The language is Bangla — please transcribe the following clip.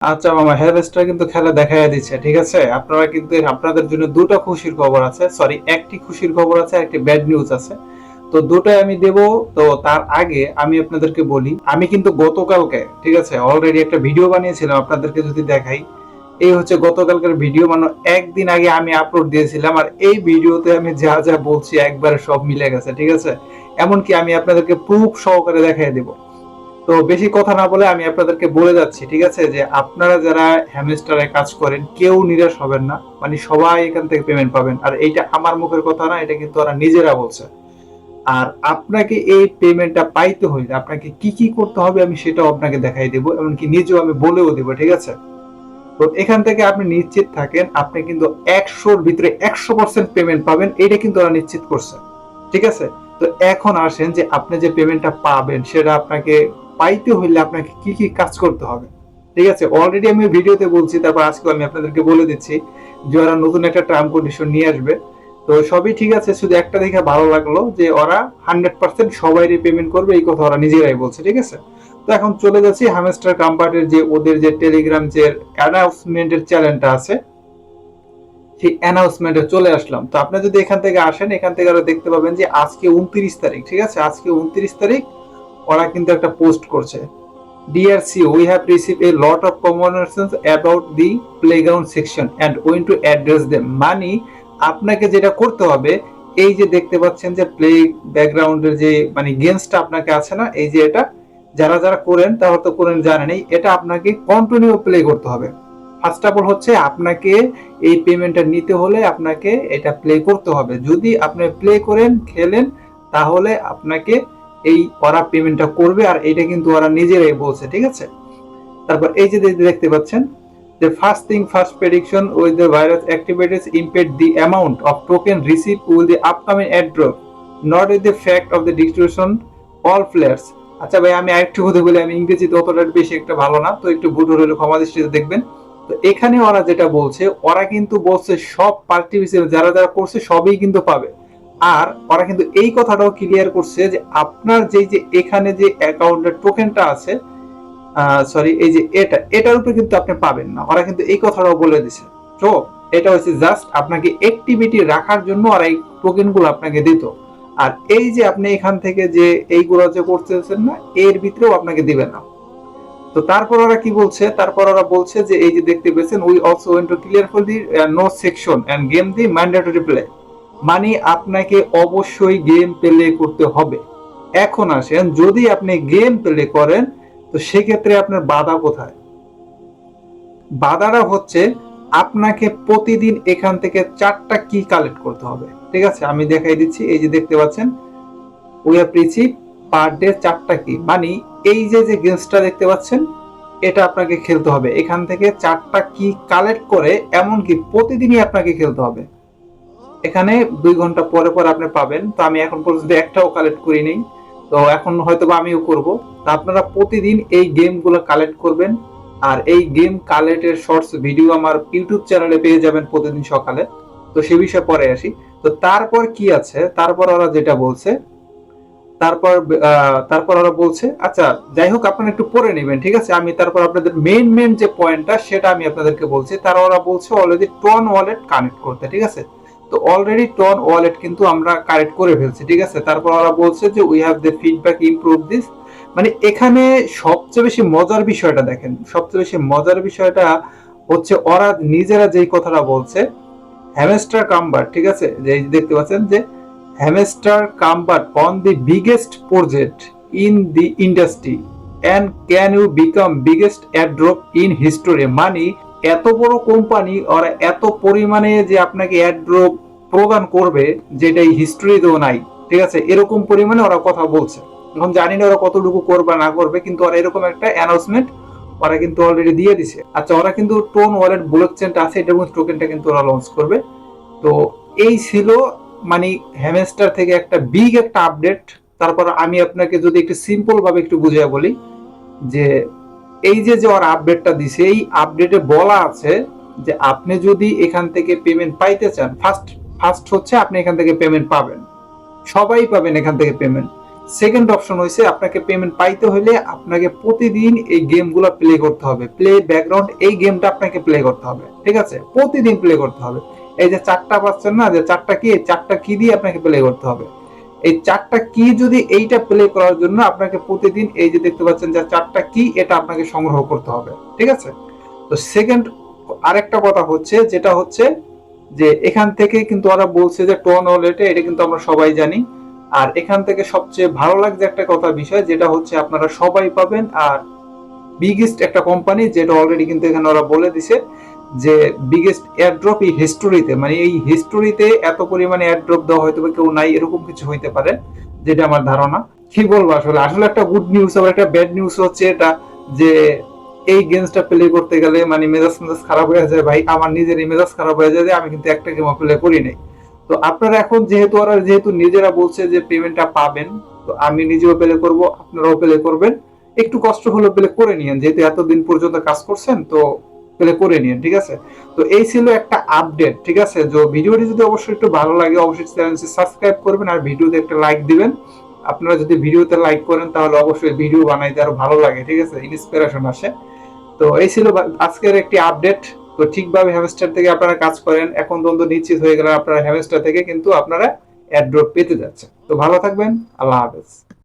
আচ্ছা মামা হ্যাভেস্টার কিন্তু খেলা দেখাইয়া দিচ্ছে, ঠিক আছে? আপনারা কিন্তু আপনাদের জন্য দুটো খুশির খবর আছে সরি একটি খুশির খবর আছে একটি ব্যাড নিউজ আছে। তো দুটোই আমি দেব, তো তার আগে আমি আপনাদেরকে বলি, আমি কিন্তু গতকালকে, ঠিক আছে অলরেডি একটা ভিডিও বানিয়েছিলাম আপনাদেরকে যদি দেখাই। এই হচ্ছে গতকালকার ভিডিও মানে একদিন আগে আমি আপলোড দিয়েছিলাম, আর এই ভিডিওতে আমি যা যা বলছি একবারে সব মিলে গেছে, ঠিক আছে? এমনকি আমি আপনাদেরকে প্রুফ সহকারে দেখাই দেবো। তো বেশি কথা না বলে আমি আপনাদেরকে বলে যাচ্ছি, ঠিক আছে? যে আপনারা যারা হ্যামস্টারে কাজ করেন, কেউ নিরাশ হবেন না। মানে সবাই এখান থেকে পেমেন্ট পাবেন। আর এইটা আমার মুখের কথা না, এটা কিন্তু ওরা নিজেরা বলছে। আর আপনাকে এই পেমেন্টটা পাইতে হইলে আপনাকে কি কি করতে হবে আমি সেটাও আপনাকে দেখাই দেবো, এমনকি নিজেও আমি বলেও দেবো, ঠিক আছে? তো এখান থেকে আপনি নিশ্চিত থাকেন, আপনি কিন্তু একশোর ভিতরে একশো পার্সেন্ট পেমেন্ট পাবেন, এটা কিন্তু ওরা নিশ্চিত করছে। ঠিক আছে? তো এখন আসেন যে আপনি যে পেমেন্টটা পাবেন, সেটা আপনাকে পাইতে হলে আপনাকে কি কি কাজ করতে হবে। ঠিক আছে অলরেডি আমি ভিডিওতে বলছি, তারপর আজকে আমি আপনাদেরকে বলে দিচ্ছি যে ওরা নতুন একটা টার্ম কন্ডিশন নিয়ে আসবে, তো সবই ঠিক আছে, শুধু একটা দেখে ভালো লাগল যে ওরা হান্ড্রেড পার্সেন্ট সবাইরই পেমেন্ট করবে, এই কথা ওরা নিজেরাই বলছে, ঠিক আছে? তো এখন চলে যাচ্ছি হামেস্টার কাম্পার্টের যে, ওদের যে টেলিগ্রাম যে অ্যানাউন্সমেন্টের চ্যানেলটা আছে, সেই অ্যানাউন্সমেন্টে চলে আসলাম। তো আপনি যদি এখান থেকে আসেন, এখান থেকে আরও দেখতে পাবেন যে আজকে উনত্রিশ তারিখ, ঠিক আছে? আজকে উনত্রিশ তারিখ ওরা কিন্তু একটা পোস্ট করছে। See we have receive a lot of communications about the playground section and when to address them মানি আপনাকে যেটা করতে হবে, এই যে দেখতে পাচ্ছেন যে প্লে ব্যাকগ্রাউন্ডের যে মানে গেমসটা আপনাকে আছে না, এই যে এটা, যারা যারা করেন তো করেন জানেনই এটা আপনাকে কন্টিনিউ প্লে করতে হবে। ফার্স্ট অফ অল হচ্ছে আপনাকে এই পেমেন্টটা নিতে হলে আপনাকে এটা প্লে করতে হবে। যদি আপনি প্লে করেন, খেলেন, তাহলে আপনাকে এই ওরা পেমেন্টটা করবে আর এটা কিন্তু ওরা নিজেরাই বলছে, ঠিক আছে? তারপর এই যে দেখতে পাচ্ছেন যে first thing first prediction with the virus activities impede the amount of token receive will the upcoming airdrop not with the fact of the distribution all players আচ্ছা ভাই, আমি আরেকটু কথা বলি, আমি ইংরেজিতে অতটা বেশি একটা ভালো না, তো একটু ভুল হলে ক্ষমা দৃষ্টিতে দেখবেন। তো এখানে ওরা যেটা বলছে, ওরা কিন্তু বলছে সব পার্টিসিপেন্ট যারা যারা করছে, সবই কিন্তু পাবে। আর ওরা কিন্তু এই কথাটাও ক্লিয়ার করছে যে আপনার যেই যে এখানে যে অ্যাকাউন্টের টোকেনটা আছে সরি এই যে এটা, এটার উপরে কিন্তু আপনি পাবেন না। ওরা কিন্তু এই কথাটাও বলে দিছে। তো, এটা হচ্ছে জাস্ট আপনাকে অ্যাক্টিভিটি রাখার জন্য আর এই টোকেনগুলো আপনাকে দিত। আর এই যে আপনি এখান থেকে যে এইগুলো যে করতেছেন না, এর ভিতরেও আপনাকে দিবে না। তো তারপর ওরা কি বলছে? তারপর ওরা বলছে যে এই যে দেখতে পেয়েছেন we also went to clear for the no section end game the mandatory play মানে আপনাকে অবশ্যই গেম প্লে করতে হবে। এখন আসেন, যদি আপনি গেম প্লে করেন, তো সেক্ষেত্রে আপনার বাধা কোথায়? বাধাটা হচ্ছে আপনাকে প্রতিদিন এখান থেকে চারটা কি কালেক্ট করতে হবে। ঠিক আছে? আমি দেখাই দিচ্ছি, এই যে দেখতে পাচ্ছেন we have receive per day চারটা কি মানে এই যে যে গেমসটা দেখতে পাচ্ছেন, এটা আপনাকে খেলতে হবে। এখান থেকে চারটা কি কালেক্ট করে এমনকি প্রতিদিনই আপনাকে খেলতে হবে। এখানে দুই ঘণ্টা পরে পরে আপনি পাবেন। তো আমি এখন পর্যন্ত একটাও কালেক্ট করি নেই। তো এখন হয়তো বা আমিও করব। তো আপনারা প্রতিদিন এই গেমগুলো কালেক্ট করবেন। আর এই গেম কালেক্টের শর্টস ভিডিও আমার ইউটিউব চ্যানেলে পেয়ে যাবেন প্রতিদিন সকালে। তো সে বিষয়ে পরে আসি। তো তারপর কি আছে? তারপর ওরা যেটা বলছে, তারপর তারপর ওরা বলছে আচ্ছা যাই হোক, আপনারা একটু পড়ে নেবেন, ঠিক আছে? আমি তারপর আপনাদের মেইন মেন যে পয়েন্টটা সেটা আমি আপনাদেরকে বলছি। তারা ওরা বলছে অলরেডি টন ওয়ালেট কানেক্ট করতে, ঠিক আছে? তো অলরেডি টন ওয়ালেট কিন্তু আমরা কানেক্ট করে ফেলছি, ঠিক আছে? তারপর ওরা বলছে যে we have the feedback improve this মানে এখানে সবচেয়ে বেশি মজার বিষয়টা দেখেন, সবচেয়ে বেশি মজার বিষয়টা হচ্ছে ওরা নিজেরা যেই কথাটা বলছে হ্যামস্টার কাম্বার, ঠিক আছে? যে দেখতে পাচ্ছেন যে Hamster Kombat on the biggest project in the industry and can you become biggest airdrop in history মানি এত বড় কোম্পানি ওরা এত পরিমাণে যে আপনাকে অ্যাড্রপ প্রদান করবে, যেটা এই হিস্ট্রিতেও নাই, ঠিক আছে? এরকম পরিমাণে ওরা কথা বলছে। এখন জানি না ওরা কতটুকু করবে, না করবে, কিন্তু ওরা এরকম একটা অ্যানাউন্সমেন্ট ওরা কিন্তু অলরেডি দিয়ে দিছে। আচ্ছা ওরা কিন্তু টোন ওয়ালেট ব্লক চেনটা আছে এটার মধ্যে টোকেনটা কিন্তু ওরা লঞ্চ করবে। তো এই ছিল মানে হ্যামেস্টার থেকে একটা বিগ একটা আপডেট তারপর আমি আপনাকে যদি একটু সিম্পল ভাবে একটু বুঝিয়ে বলি, যে এই যে যে ওর আপডেটটা দিছে, এই আপডেটে বলা আছে যে আপনি যদি এখান থেকে পেমেন্ট পাইতে চান ফার্স্ট ফার্স্ট হচ্ছে আপনি এখান থেকে পেমেন্ট পাবেন। সবাই পাবেন এখান থেকে পেমেন্ট সেকেন্ড অপশন হয়েছে আপনাকে পেমেন্ট পাইতে হলে আপনাকে প্রতিদিন এই গেমগুলো প্লে করতে হবে। প্লে ব্যাকগ্রাউন্ড এই গেমটা আপনাকে প্লে করতে হবে, ঠিক আছে? প্রতিদিন প্লে করতে হবে। এই যে চারটা পাচ্ছেন না, যে চারটা কি চারটা কি দিয়ে আপনাকে প্লে করতে হবে? এই চারটা কি যদি এইটা প্লে করার জন্য আপনাকে প্রতিদিন এই যে দেখতে পাচ্ছেন যে চারটা কি এটা আপনাকে সংগ্রহ করতে হবে, ঠিক আছে? তো সেকেন্ড আরেকটা কথা হচ্ছে, যেটা হচ্ছে যে এখান থেকে কিন্তু ওরা বলছে যে টোন ওয়ালেটে, এটা কিন্তু আমরা সবাই জানি। আর এখান থেকে সবচেয়ে ভালো লাগছে একটা কথা বিষয়, যেটা হচ্ছে আপনারা সবাই পাবেন, আর বিগেস্ট একটা কোম্পানি যেটা অলরেডি কিন্তু এখানে ওরা বলে দিছে যে বিগেস্ট এয়ারড্রপ এই হিস্টোরিতে মানে এই হিস্টোরিতে এত পরিমাণে এয়ারড্রপ দেওয়া হয়তো কেউ নাই, এরকম কিছু হইতে পারে, যেটা আমার ধারণা। কি বলব আসলে? আসলে একটা গুড নিউজ আবার একটা ব্যাড নিউজ হচ্ছে এটা যে এই গেমসটা প্লে করতে গেলে মানে মেজাজ মেজাজ খারাপ হয়ে যায়, ভাই, আমার নিজের মেজাজ খারাপ হয়ে যায় যে আমি কিন্তু একটা গেম প্লে করি নাই। তো আপনারা এখন যেহেতু ওরা যেহেতু নিজেরা বলছে যে পেমেন্টটা পাবেন, তো আমি নিজেও প্লে করব, আপনারাও প্লে করবেন। একটু কষ্ট হলেও প্লে করে নিয়েন, যেহেতু এতদিন পর্যন্ত কাজ করছেন, তো প্লে করে নিন, ঠিক আছে? তো এই ছিল একটা আপডেট ঠিক আছে? তো ভিডিওটি যদি অবশ্যই একটু ভালো লাগে, অবশ্যই চ্যানেলটি সাবস্ক্রাইব করবেন আর ভিডিওতে একটা লাইক দিবেন। আপনারা যদি ভিডিওতে লাইক করেন, তাহলে অবশ্যই ভিডিও বানাইতে আরও ভালো লাগে, ঠিক আছে? ইন্সপিরেশন আসে। তো এই ছিল আজকের একটি আপডেট তো ঠিকভাবে হ্যামস্টার থেকে আপনারা কাজ করেন, এখন দ্বন্দ্ব নিশ্চিত হয়ে গেলে আপনারা হ্যামস্টার থেকে, কিন্তু আপনারা অ্যাড্রপ পেতে যাচ্ছেন। তো ভালো থাকবেন, আল্লাহ হাফেজ।